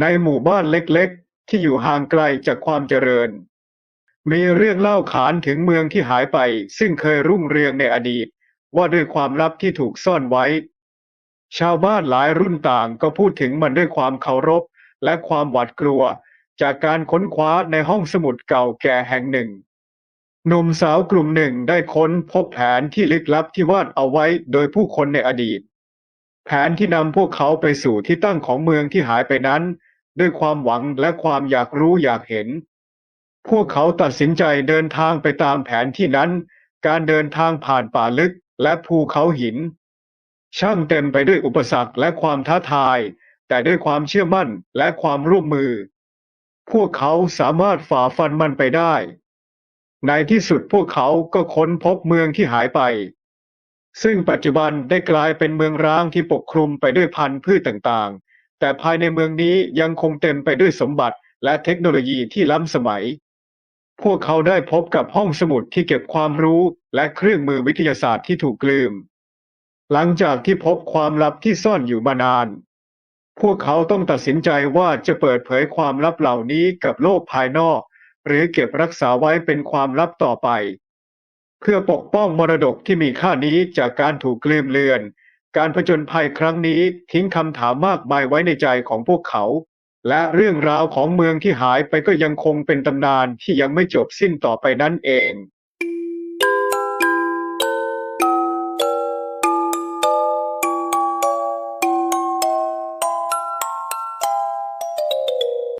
ในหมู่บ้านเล็กๆ ที่อยู่ห่างไกลจากความเจริญ มีเรื่องเล่าขานถึงเมืองที่หายไป ซึ่งเคยรุ่งเรืองในอดีต ว่าด้วยความลับที่ถูกซ่อนไว้ ชาวบ้านหลายรุ่นต่างก็พูดถึงมันด้วยความเคารพและความหวาดกลัว จากการค้นคว้าในห้องสมุดเก่าแก่แห่งหนึ่งหนุ่มสาวกลุ่มหนึ่งได้ค้นพบแผนที่ลึกลับที่วาดเอาไว้โดยผู้คนในอดีต แผนที่นำพวกเขาไปสู่ที่ตั้งของเมืองที่หายไปนั้น ด้วยความหวังและความอยากรู้อยากเห็น พวกเขาตัดสินใจเดินทางไปตามแผนที่นั้น การเดินทางผ่านป่าลึกและภูเขาหิน ช่างเต็มไปด้วยอุปสรรคและความท้าทาย แต่ด้วยความเชื่อมั่นและความร่วมมือ พวกเขาสามารถฝ่าฟันมันไปได้ ในที่สุดพวกเขาก็ค้นพบเมืองที่หายไป ซึ่งปัจจุบันได้กลายเป็นเมืองร้างที่ปกคลุมไปด้วยพันธุ์พืชต่างๆ แต่ภายในเมืองนี้ยังคงเต็มไปด้วยสมบัติและเทคโนโลยีที่ล้ำสมัย พวกเขาได้พบกับห้องสมุดที่เก็บความรู้และเครื่องมือวิทยาศาสตร์ที่ถูกลืม หลังจากที่พบความลับที่ซ่อนอยู่มานาน พวกเขาต้องตัดสินใจว่าจะเปิดเผยความลับเหล่านี้กับโลกภายนอก หรือเก็บรักษาไว้เป็นความลับต่อไป เพื่อปกป้องมรดกที่มีค่านี้จากการถูกลืมเลือน การผจญภัยครั้งนี้ทิ้งคำถามมากมายไว้ในใจของพวกเขา และเรื่องราวของเมืองที่หายไปก็ยังคงเป็นตำนานที่ยังไม่จบสิ้นต่อไปนั่นเอง